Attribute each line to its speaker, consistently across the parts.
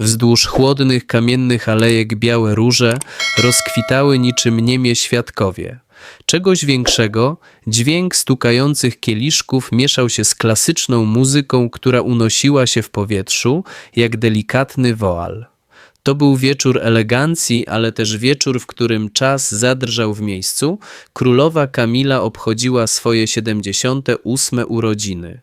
Speaker 1: Wzdłuż chłodnych, kamiennych alejek białe róże rozkwitały niczym niemie świadkowie. Czegoś większego, dźwięk stukających kieliszków mieszał się z klasyczną muzyką, która unosiła się w powietrzu, jak delikatny woal. To był wieczór elegancji, ale też wieczór, w którym czas zadrżał w miejscu. Królowa Kamila obchodziła swoje 78 urodziny.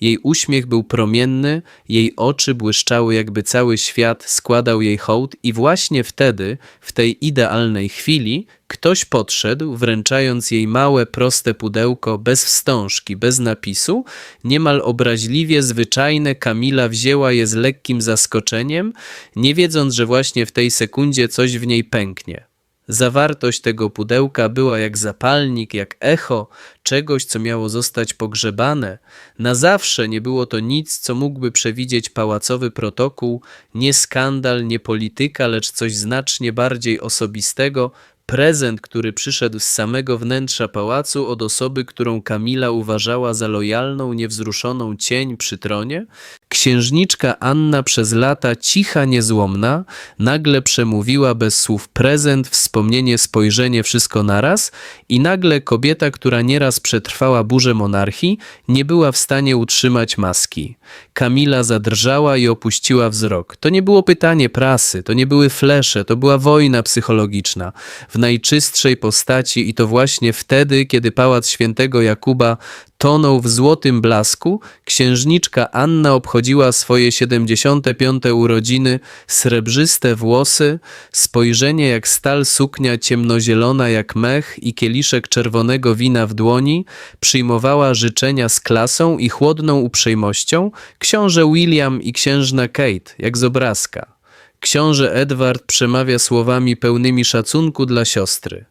Speaker 1: Jej uśmiech był promienny, jej oczy błyszczały, jakby cały świat składał jej hołd, i właśnie wtedy, w tej idealnej chwili, ktoś podszedł, wręczając jej małe, proste pudełko bez wstążki, bez napisu, niemal obraźliwie zwyczajne. Kamila wzięła je z lekkim zaskoczeniem, nie wiedząc, że właśnie w tej sekundzie coś w niej pęknie. Zawartość tego pudełka była jak zapalnik, jak echo czegoś, co miało zostać pogrzebane. Na zawsze nie było to nic, co mógłby przewidzieć pałacowy protokół, nie skandal, nie polityka, lecz coś znacznie bardziej osobistego, prezent, który przyszedł z samego wnętrza pałacu od osoby, którą Kamila uważała za lojalną, niewzruszoną cień przy tronie. Księżniczka Anna przez lata cicha, niezłomna, nagle przemówiła bez słów prezent, wspomnienie, spojrzenie, wszystko naraz i nagle kobieta, która nieraz przetrwała burzę monarchii, nie była w stanie utrzymać maski. Kamila zadrżała i opuściła wzrok. To nie było pytanie prasy, to nie były flesze, to była wojna psychologiczna w najczystszej postaci i to właśnie wtedy, kiedy pałac świętego Jakuba tonął w złotym blasku, księżniczka Anna obchodziła swoje 75. urodziny, srebrzyste włosy, spojrzenie jak stal suknia ciemnozielona jak mech i kieliszek czerwonego wina w dłoni, przyjmowała życzenia z klasą i chłodną uprzejmością, książę William i księżna Kate, jak z obrazka. Książę Edward przemawia słowami pełnymi szacunku dla siostry.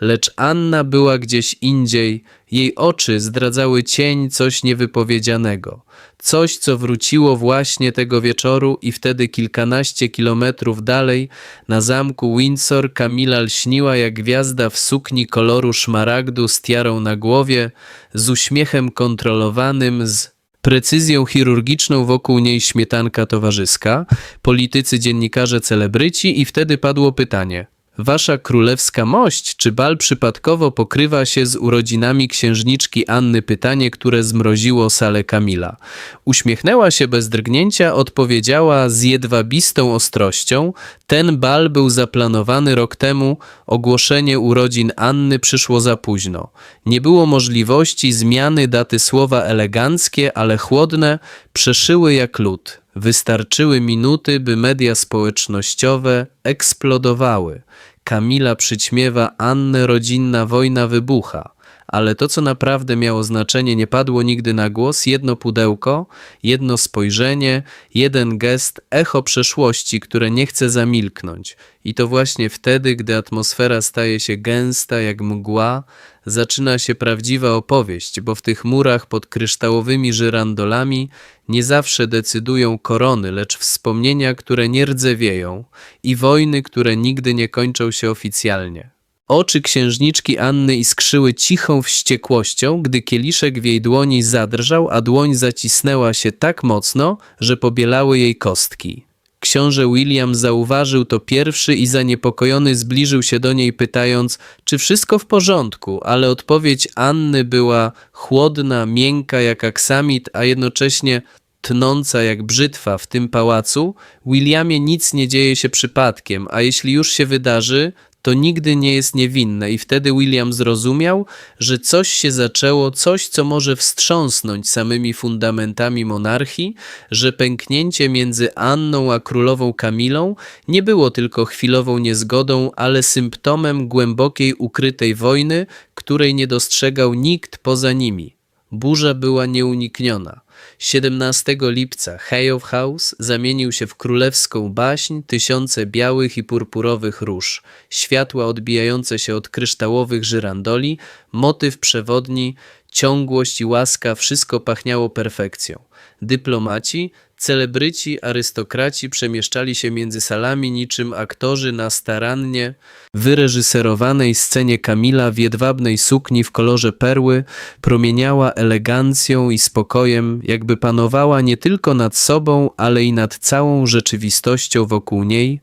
Speaker 1: Lecz Anna była gdzieś indziej, jej oczy zdradzały cień coś niewypowiedzianego. Coś, co wróciło właśnie tego wieczoru i wtedy kilkanaście kilometrów dalej, na zamku Windsor, Kamila lśniła jak gwiazda w sukni koloru szmaragdu z tiarą na głowie, z uśmiechem kontrolowanym, z precyzją chirurgiczną wokół niej śmietanka towarzyska, politycy, dziennikarze, celebryci i wtedy padło pytanie. Wasza królewska mość, czy bal przypadkowo pokrywa się z urodzinami księżniczki Anny? Pytanie, które zmroziło salę Kamila. Uśmiechnęła się bez drgnięcia, odpowiedziała z jedwabistą ostrością. Ten bal był zaplanowany rok temu, ogłoszenie urodzin Anny przyszło za późno. Nie było możliwości zmiany daty słowa eleganckie, ale chłodne, przeszyły jak lód. Wystarczyły minuty, by media społecznościowe eksplodowały. Kamila przyćmiewa Annę, rodzinna wojna wybucha. Ale to, co naprawdę miało znaczenie, nie padło nigdy na głos. Jedno pudełko, jedno spojrzenie, jeden gest, echo przeszłości, które nie chce zamilknąć. I to właśnie wtedy, gdy atmosfera staje się gęsta jak mgła, zaczyna się prawdziwa opowieść, bo w tych murach pod kryształowymi żyrandolami nie zawsze decydują korony, lecz wspomnienia, które nie rdzewieją i wojny, które nigdy nie kończą się oficjalnie. Oczy księżniczki Anny iskrzyły cichą wściekłością, gdy kieliszek w jej dłoni zadrżał, a dłoń zacisnęła się tak mocno, że pobielały jej kostki. Książę William zauważył to pierwszy i zaniepokojony zbliżył się do niej, pytając, czy wszystko w porządku, ale odpowiedź Anny była chłodna, miękka jak aksamit, a jednocześnie tnąca jak brzytwa w tym pałacu. Williamie nic nie dzieje się przypadkiem, a jeśli już się wydarzy, to nigdy nie jest niewinne i wtedy William zrozumiał, że coś się zaczęło, coś, co może wstrząsnąć samymi fundamentami monarchii, że pęknięcie między Anną a królową Kamilą nie było tylko chwilową niezgodą, ale symptomem głębokiej ukrytej wojny, której nie dostrzegał nikt poza nimi. Burza była nieunikniona. 17 lipca of House zamienił się w królewską baśń, tysiące białych i purpurowych róż, światła odbijające się od kryształowych żyrandoli, motyw przewodni, ciągłość i łaska, wszystko pachniało perfekcją. Dyplomaci, Celebryci, arystokraci przemieszczali się między salami niczym aktorzy na starannie wyreżyserowanej scenie Kamila w jedwabnej sukni w kolorze perły promieniała elegancją i spokojem, jakby panowała nie tylko nad sobą, ale i nad całą rzeczywistością wokół niej,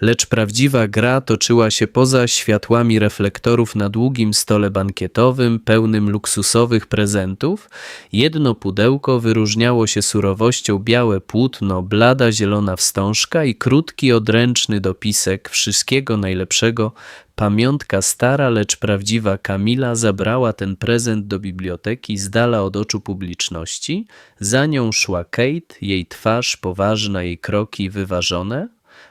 Speaker 1: lecz prawdziwa gra toczyła się poza światłami reflektorów na długim stole bankietowym, pełnym luksusowych prezentów. Jedno pudełko wyróżniało się surowością białe płótno, blada zielona wstążka i krótki, odręczny dopisek wszystkiego najlepszego. Pamiątka stara, lecz prawdziwa Kamila zabrała ten prezent do biblioteki z dala od oczu publiczności. Za nią szła Kate, jej twarz poważna, jej kroki wyważone.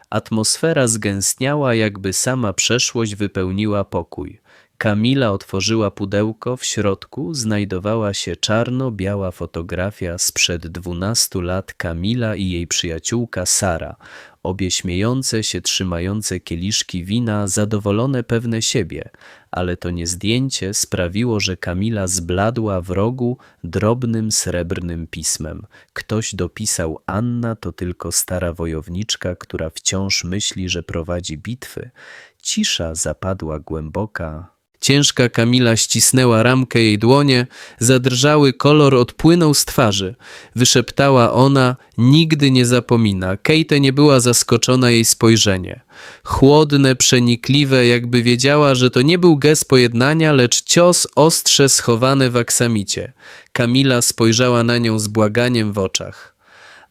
Speaker 1: Atmosfera zgęstniała, jakby sama przeszłość wypełniła pokój. Kamila otworzyła pudełko, w środku znajdowała się czarno-biała fotografia sprzed dwunastu lat Kamila i jej przyjaciółka Sara, obie śmiejące się, trzymające kieliszki wina, zadowolone pewne siebie, ale to nie zdjęcie sprawiło, że Kamila zbladła w rogu drobnym srebrnym pismem. Ktoś dopisał Anna to tylko stara wojowniczka, która wciąż myśli, że prowadzi bitwy. Cisza zapadła głęboka, Ciężka Kamila ścisnęła ramkę jej dłonie, zadrżały, kolor odpłynął z twarzy. Wyszeptała ona, nigdy nie zapomina. Kate nie była zaskoczona jej spojrzenie. Chłodne, przenikliwe, jakby wiedziała, że to nie był gest pojednania, lecz cios ostrze schowane w aksamicie. Kamila spojrzała na nią z błaganiem w oczach.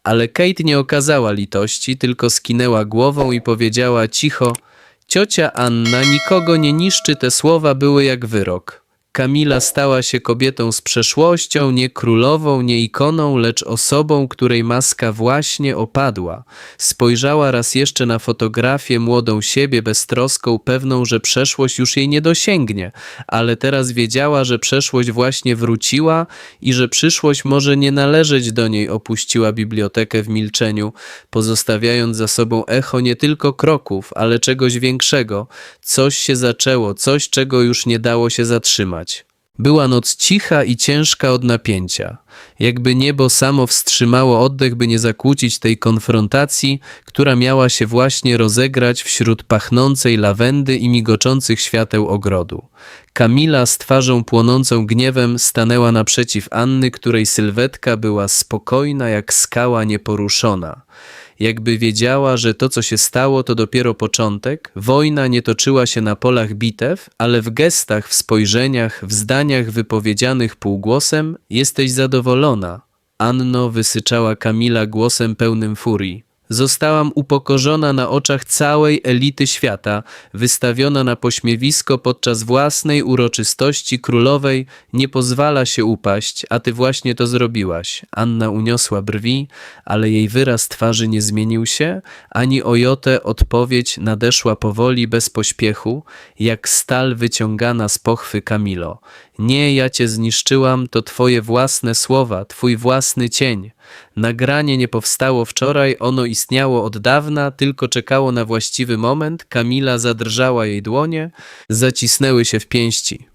Speaker 1: Ale Kate nie okazała litości, tylko skinęła głową i powiedziała cicho – Ciocia Anna nikogo nie niszczy, te słowa były jak wyrok. Kamila stała się kobietą z przeszłością, nie królową, nie ikoną, lecz osobą, której maska właśnie opadła. Spojrzała raz jeszcze na fotografię młodą siebie, beztroską, pewną, że przeszłość już jej nie dosięgnie, ale teraz wiedziała, że przeszłość właśnie wróciła i że przyszłość może nie należeć do niej. Opuściła bibliotekę w milczeniu, pozostawiając za sobą echo nie tylko kroków, ale czegoś większego. Coś się zaczęło, coś, czego już nie dało się zatrzymać. Była noc cicha i ciężka od napięcia. Jakby niebo samo wstrzymało oddech, by nie zakłócić tej konfrontacji, która miała się właśnie rozegrać wśród pachnącej lawendy i migoczących świateł ogrodu. Kamila z twarzą płonącą gniewem stanęła naprzeciw Anny, której sylwetka była spokojna jak skała nieporuszona jakby wiedziała, że to, co się stało, to dopiero początek. Wojna nie toczyła się na polach bitew, ale w gestach, w spojrzeniach, w zdaniach wypowiedzianych półgłosem jesteś zadowolona. Anno wysyczała Kamila głosem pełnym furii. Zostałam upokorzona na oczach całej elity świata, wystawiona na pośmiewisko podczas własnej uroczystości królowej, nie pozwala się upaść, a ty właśnie to zrobiłaś. Anna uniosła brwi, ale jej wyraz twarzy nie zmienił się, ani o jotę odpowiedź nadeszła powoli, bez pośpiechu, jak stal wyciągana z pochwy Kamilo. Nie, ja cię zniszczyłam, to twoje własne słowa, twój własny cień. Nagranie nie powstało wczoraj, ono istniało od dawna, tylko czekało na właściwy moment. Kamila zadrżała jej dłonie, zacisnęły się w pięści.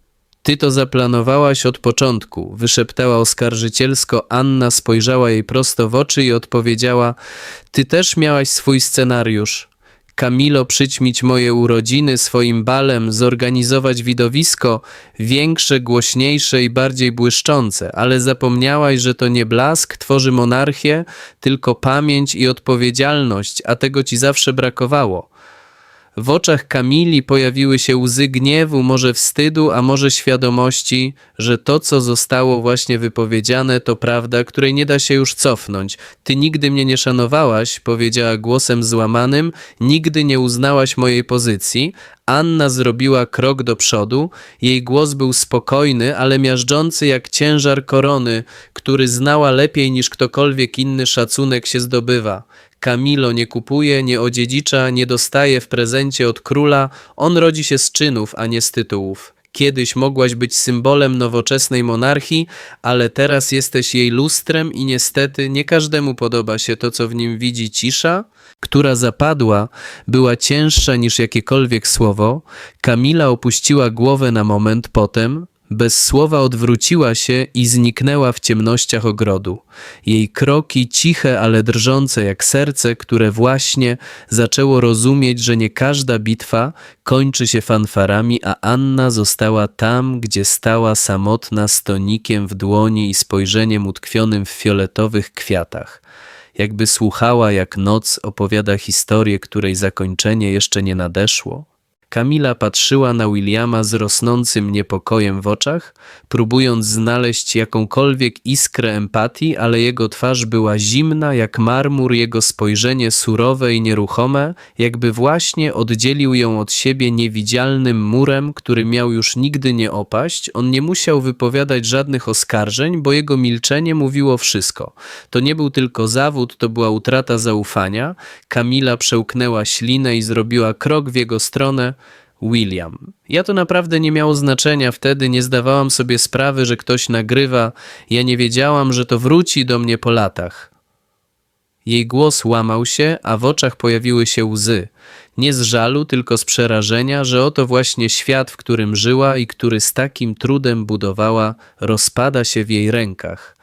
Speaker 1: Ty to zaplanowałaś od początku, wyszeptała oskarżycielsko. Anna spojrzała jej prosto w oczy i odpowiedziała: Ty też miałaś swój scenariusz. Kamilo, przyćmić moje urodziny swoim balem, zorganizować widowisko większe, głośniejsze i bardziej błyszczące, ale zapomniałaś, że to nie blask tworzy monarchię, tylko pamięć i odpowiedzialność, a tego ci zawsze brakowało. W oczach Kamili pojawiły się łzy gniewu, może wstydu, a może świadomości, że to, co zostało właśnie wypowiedziane, to prawda, której nie da się już cofnąć. Ty nigdy mnie nie szanowałaś, powiedziała głosem złamanym, nigdy nie uznałaś mojej pozycji. Anna zrobiła krok do przodu, jej głos był spokojny, ale miażdżący jak ciężar korony, który znała lepiej niż ktokolwiek inny szacunek się zdobywa. Kamilo nie kupuje, nie odziedzicza, nie dostaje w prezencie od króla, on rodzi się z czynów, a nie z tytułów. Kiedyś mogłaś być symbolem nowoczesnej monarchii, ale teraz jesteś jej lustrem i niestety nie każdemu podoba się to, co w nim widzi cisza, która zapadła, była cięższa niż jakiekolwiek słowo. Kamila opuściła głowę na moment, potem Bez słowa odwróciła się i zniknęła w ciemnościach ogrodu. Jej kroki ciche, ale drżące jak serce, które właśnie zaczęło rozumieć, że nie każda bitwa kończy się fanfarami, a Anna została tam, gdzie stała samotna z tonikiem w dłoni i spojrzeniem utkwionym w fioletowych kwiatach. Jakby słuchała, jak noc opowiada historię, której zakończenie jeszcze nie nadeszło. Kamila patrzyła na Williama z rosnącym niepokojem w oczach, próbując znaleźć jakąkolwiek iskrę empatii, ale jego twarz była zimna jak marmur, jego spojrzenie surowe i nieruchome, jakby właśnie oddzielił ją od siebie niewidzialnym murem, który miał już nigdy nie opaść. On nie musiał wypowiadać żadnych oskarżeń, bo jego milczenie mówiło wszystko. To nie był tylko zawód, to była utrata zaufania. Kamila przełknęła ślinę i zrobiła krok w jego stronę. William. Ja to naprawdę nie miało znaczenia wtedy, nie zdawałam sobie sprawy, że ktoś nagrywa, ja nie wiedziałam, że to wróci do mnie po latach. Jej głos łamał się, a w oczach pojawiły się łzy. Nie z żalu, tylko z przerażenia, że oto właśnie świat, w którym żyła i który z takim trudem budowała, rozpada się w jej rękach.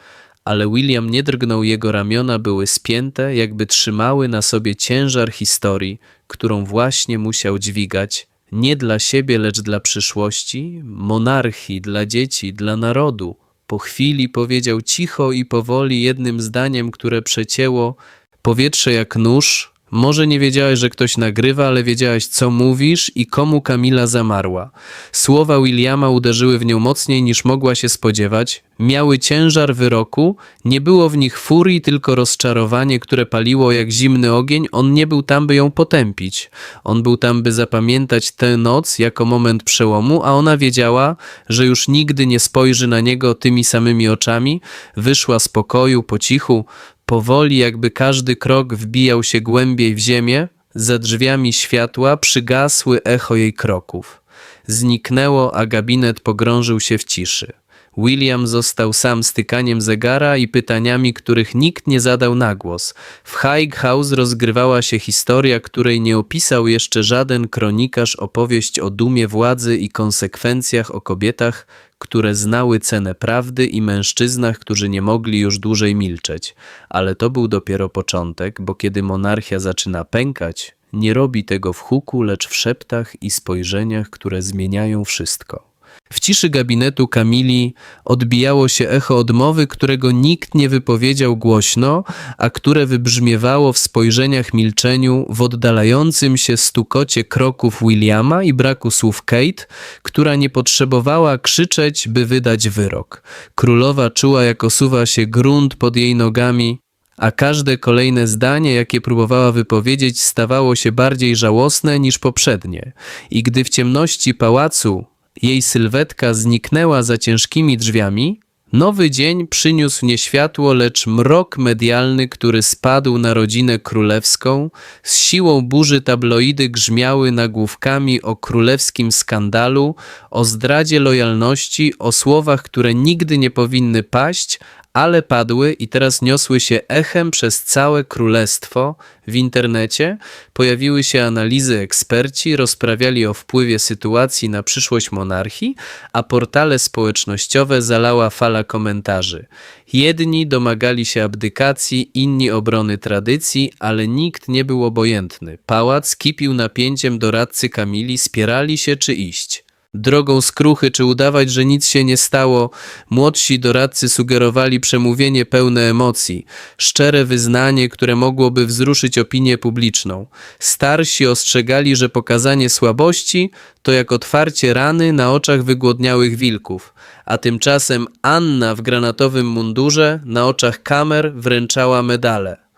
Speaker 1: Ale William nie drgnął, jego ramiona były spięte, jakby trzymały na sobie ciężar historii, którą właśnie musiał dźwigać, nie dla siebie, lecz dla przyszłości, monarchii, dla dzieci, dla narodu. Po chwili powiedział cicho i powoli jednym zdaniem, które przecięło powietrze jak nóż. Może nie wiedziałeś, że ktoś nagrywa, ale wiedziałeś, co mówisz i komu Kamila zamarła. Słowa Williama uderzyły w nią mocniej niż mogła się spodziewać. Miały ciężar wyroku, nie było w nich furii, tylko rozczarowanie, które paliło jak zimny ogień. On nie był tam, by ją potępić. On był tam, by zapamiętać tę noc jako moment przełomu, a ona wiedziała, że już nigdy nie spojrzy na niego tymi samymi oczami. Wyszła z pokoju po cichu, powoli, jakby każdy krok wbijał się głębiej w ziemię. Za drzwiami światła przygasły echo jej kroków. Zniknęło, a gabinet pogrążył się w ciszy. William został sam stykaniem zegara i pytaniami, których nikt nie zadał na głos. W Haig House rozgrywała się historia, której nie opisał jeszcze żaden kronikarz opowieść o dumie władzy i konsekwencjach o kobietach, które znały cenę prawdy i mężczyznach, którzy nie mogli już dłużej milczeć. Ale to był dopiero początek, bo kiedy monarchia zaczyna pękać, nie robi tego w huku, lecz w szeptach i spojrzeniach, które zmieniają wszystko. W ciszy gabinetu Kamili odbijało się echo odmowy, którego nikt nie wypowiedział głośno, a które wybrzmiewało w spojrzeniach milczeniu, w oddalającym się stukocie kroków Williama i braku słów Kate, która nie potrzebowała krzyczeć, by wydać wyrok. Królowa czuła, jak osuwa się grunt pod jej nogami, a każde kolejne zdanie, jakie próbowała wypowiedzieć, stawało się bardziej żałosne niż poprzednie. I gdy w ciemności pałacu jej sylwetka zniknęła za ciężkimi drzwiami, nowy dzień przyniósł nie światło, lecz mrok medialny, który spadł na rodzinę królewską. Z siłą burzy tabloidy grzmiały nagłówkami o królewskim skandalu, o zdradzie lojalności, o słowach, które nigdy nie powinny paść, ale padły i teraz niosły się echem przez całe królestwo. W internecie pojawiły się analizy eksperci, rozprawiali o wpływie sytuacji na przyszłość monarchii, a portale społecznościowe zalała fala komentarzy. Jedni domagali się abdykacji, inni obrony tradycji, ale nikt nie był obojętny. Pałac kipił napięciem doradcy Kamili, spierali się czy iść drogą skruchy, czy udawać, że nic się nie stało. Młodsi doradcy sugerowali przemówienie pełne emocji, szczere wyznanie, które mogłoby wzruszyć opinię publiczną. Starsi ostrzegali, że pokazanie słabości to jak otwarcie rany na oczach wygłodniałych wilków, a tymczasem Anna w granatowym mundurze na oczach kamer wręczała medale.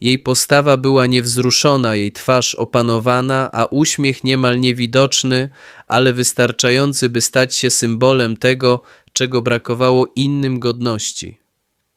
Speaker 1: Jej postawa była niewzruszona, jej twarz opanowana, a uśmiech niemal niewidoczny, ale wystarczający, by stać się symbolem tego, czego brakowało innym godności.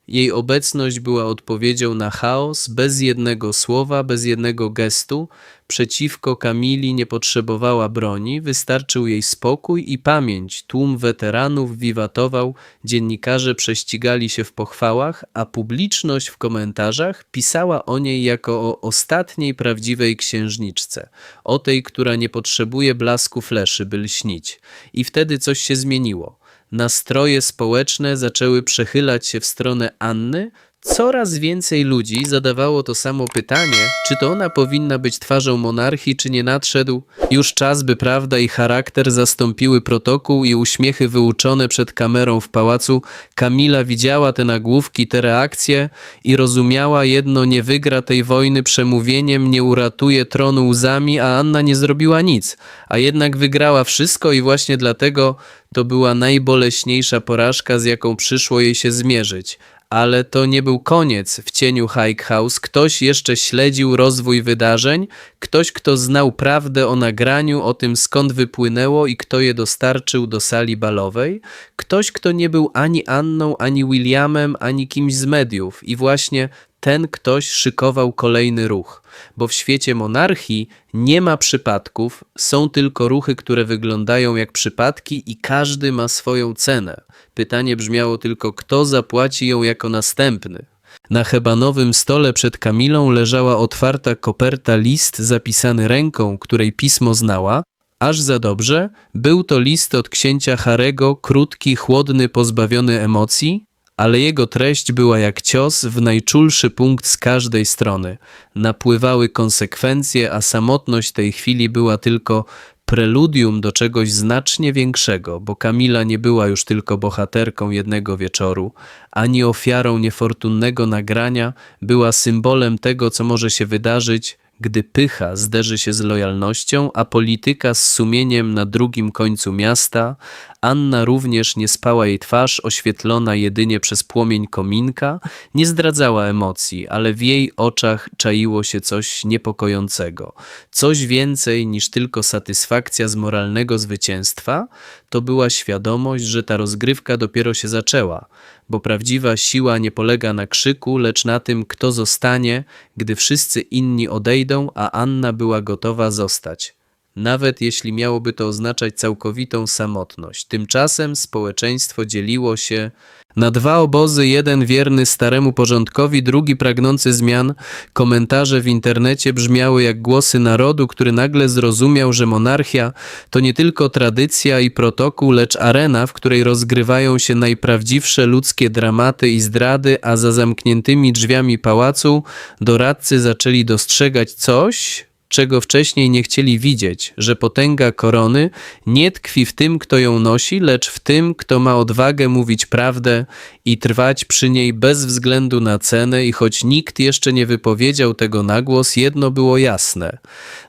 Speaker 1: Jej obecność była odpowiedzią na chaos, bez jednego słowa, bez jednego gestu. Przeciwko Kamili nie potrzebowała broni, wystarczył jej spokój i pamięć. Tłum weteranów wiwatował, dziennikarze prześcigali się w pochwałach, a publiczność w komentarzach pisała o niej jako o ostatniej prawdziwej księżniczce, o tej, która nie potrzebuje blasku fleszy, by lśnić. I wtedy coś się zmieniło. nastroje społeczne zaczęły przechylać się w stronę Anny, coraz więcej ludzi zadawało to samo pytanie, czy to ona powinna być twarzą monarchii, czy nie nadszedł już czas, by prawda i charakter zastąpiły protokół i uśmiechy wyuczone przed kamerą w pałacu. Kamila widziała te nagłówki, te reakcje i rozumiała jedno, nie wygra tej wojny przemówieniem, nie uratuje tronu łzami, a Anna nie zrobiła nic, a jednak wygrała wszystko i właśnie dlatego to była najboleśniejsza porażka, z jaką przyszło jej się zmierzyć. Ale to nie był koniec w cieniu Hike House. Ktoś jeszcze śledził rozwój wydarzeń, ktoś, kto znał prawdę o nagraniu, o tym skąd wypłynęło i kto je dostarczył do sali balowej. Ktoś, kto nie był ani Anną, ani Williamem, ani kimś z mediów. I właśnie ten ktoś szykował kolejny ruch, bo w świecie monarchii nie ma przypadków, są tylko ruchy, które wyglądają jak przypadki i każdy ma swoją cenę. Pytanie brzmiało tylko, kto zapłaci ją jako następny. Na hebanowym stole przed Kamilą leżała otwarta koperta list zapisany ręką, której pismo znała, aż za dobrze. Był to list od księcia Harego, krótki, chłodny, pozbawiony emocji, ale jego treść była jak cios w najczulszy punkt z każdej strony. Napływały konsekwencje, a samotność tej chwili była tylko preludium do czegoś znacznie większego, bo Kamila nie była już tylko bohaterką jednego wieczoru, ani ofiarą niefortunnego nagrania, była symbolem tego, co może się wydarzyć, gdy pycha zderzy się z lojalnością, a polityka z sumieniem na drugim końcu miasta, Anna również nie spała jej twarz, oświetlona jedynie przez płomień kominka, nie zdradzała emocji, ale w jej oczach czaiło się coś niepokojącego. Coś więcej niż tylko satysfakcja z moralnego zwycięstwa, to była świadomość, że ta rozgrywka dopiero się zaczęła, bo prawdziwa siła nie polega na krzyku, lecz na tym, kto zostanie, gdy wszyscy inni odejdą, a Anna była gotowa zostać nawet jeśli miałoby to oznaczać całkowitą samotność. Tymczasem społeczeństwo dzieliło się na dwa obozy, jeden wierny staremu porządkowi, drugi pragnący zmian. Komentarze w internecie brzmiały jak głosy narodu, który nagle zrozumiał, że monarchia to nie tylko tradycja i protokół, lecz arena, w której rozgrywają się najprawdziwsze ludzkie dramaty i zdrady, a za zamkniętymi drzwiami pałacu doradcy zaczęli dostrzegać coś, czego wcześniej nie chcieli widzieć, że potęga korony nie tkwi w tym, kto ją nosi, lecz w tym, kto ma odwagę mówić prawdę i trwać przy niej bez względu na cenę i choć nikt jeszcze nie wypowiedział tego na głos, jedno było jasne.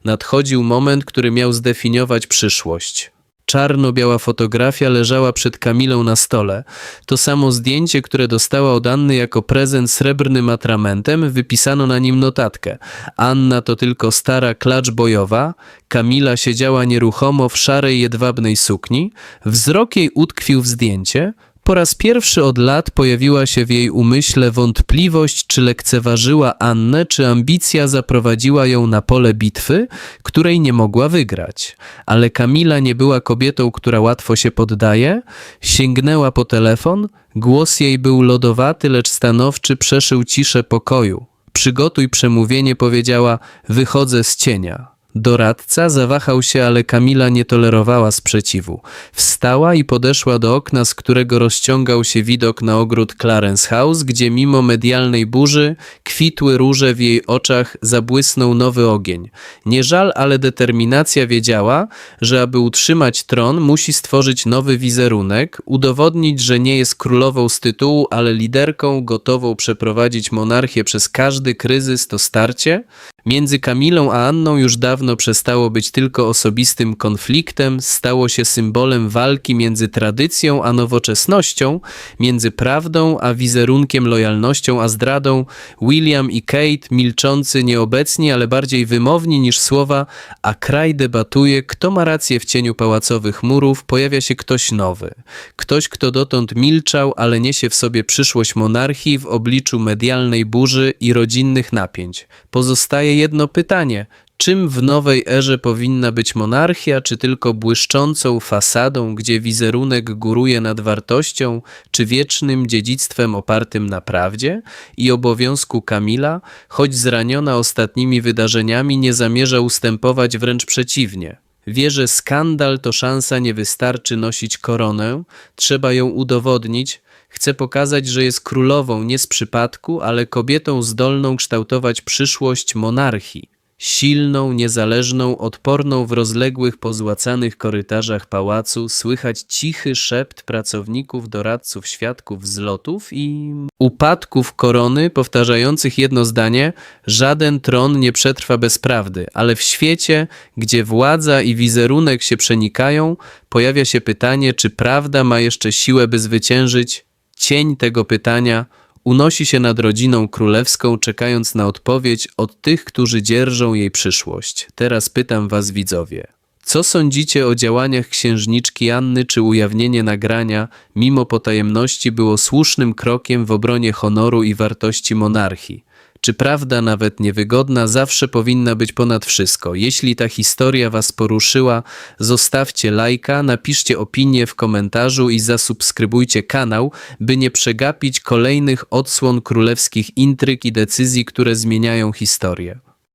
Speaker 1: Nadchodził moment, który miał zdefiniować przyszłość. Czarno-biała fotografia leżała przed Kamilą na stole. To samo zdjęcie, które dostała od Anny jako prezent srebrnym atramentem, wypisano na nim notatkę. Anna to tylko stara klacz bojowa, Kamila siedziała nieruchomo w szarej jedwabnej sukni, wzrok jej utkwił w zdjęcie, po raz pierwszy od lat pojawiła się w jej umyśle wątpliwość, czy lekceważyła Annę, czy ambicja zaprowadziła ją na pole bitwy, której nie mogła wygrać. Ale Kamila nie była kobietą, która łatwo się poddaje. Sięgnęła po telefon, głos jej był lodowaty, lecz stanowczy, przeszył ciszę pokoju. Przygotuj przemówienie, powiedziała, wychodzę z cienia. Doradca zawahał się, ale Kamila nie tolerowała sprzeciwu. Wstała i podeszła do okna, z którego rozciągał się widok na ogród Clarence House, gdzie mimo medialnej burzy kwitły róże w jej oczach, zabłysnął nowy ogień. Nie żal, ale determinacja wiedziała, że aby utrzymać tron, musi stworzyć nowy wizerunek, udowodnić, że nie jest królową z tytułu, ale liderką gotową przeprowadzić monarchię przez każdy kryzys to starcie. Między Kamilą a Anną już dawno przestało być tylko osobistym konfliktem, stało się symbolem walki między tradycją a nowoczesnością, między prawdą a wizerunkiem, lojalnością a zdradą. William i Kate, milczący, nieobecni, ale bardziej wymowni niż słowa, a kraj debatuje, kto ma rację w cieniu pałacowych murów, pojawia się ktoś nowy. Ktoś, kto dotąd milczał, ale niesie w sobie przyszłość monarchii w obliczu medialnej burzy i rodzinnych napięć. Pozostaje jedno pytanie. Czym w nowej erze powinna być monarchia, czy tylko błyszczącą fasadą, gdzie wizerunek góruje nad wartością, czy wiecznym dziedzictwem opartym na prawdzie? I obowiązku Kamila, choć zraniona ostatnimi wydarzeniami, nie zamierza ustępować, wręcz przeciwnie. Wie, że skandal to szansa, nie wystarczy nosić koronę, trzeba ją udowodnić. Chce pokazać, że jest królową nie z przypadku, ale kobietą zdolną kształtować przyszłość monarchii. Silną, niezależną, odporną w rozległych, pozłacanych korytarzach pałacu słychać cichy szept pracowników, doradców, świadków zlotów i upadków korony, powtarzających jedno zdanie: Żaden tron nie przetrwa bez prawdy, ale w świecie, gdzie władza i wizerunek się przenikają, pojawia się pytanie, czy prawda ma jeszcze siłę, by zwyciężyć? Cień tego pytania unosi się nad rodziną królewską, czekając na odpowiedź od tych, którzy dzierżą jej przyszłość. Teraz pytam was, widzowie. Co sądzicie o działaniach księżniczki Anny, czy ujawnienie nagrania, mimo potajemności, było słusznym krokiem w obronie honoru i wartości monarchii? Czy prawda, nawet niewygodna, zawsze powinna być ponad wszystko? Jeśli ta historia Was poruszyła, zostawcie lajka, napiszcie opinię w komentarzu i zasubskrybujcie kanał, by nie przegapić kolejnych odsłon królewskich intryg i decyzji, które zmieniają historię.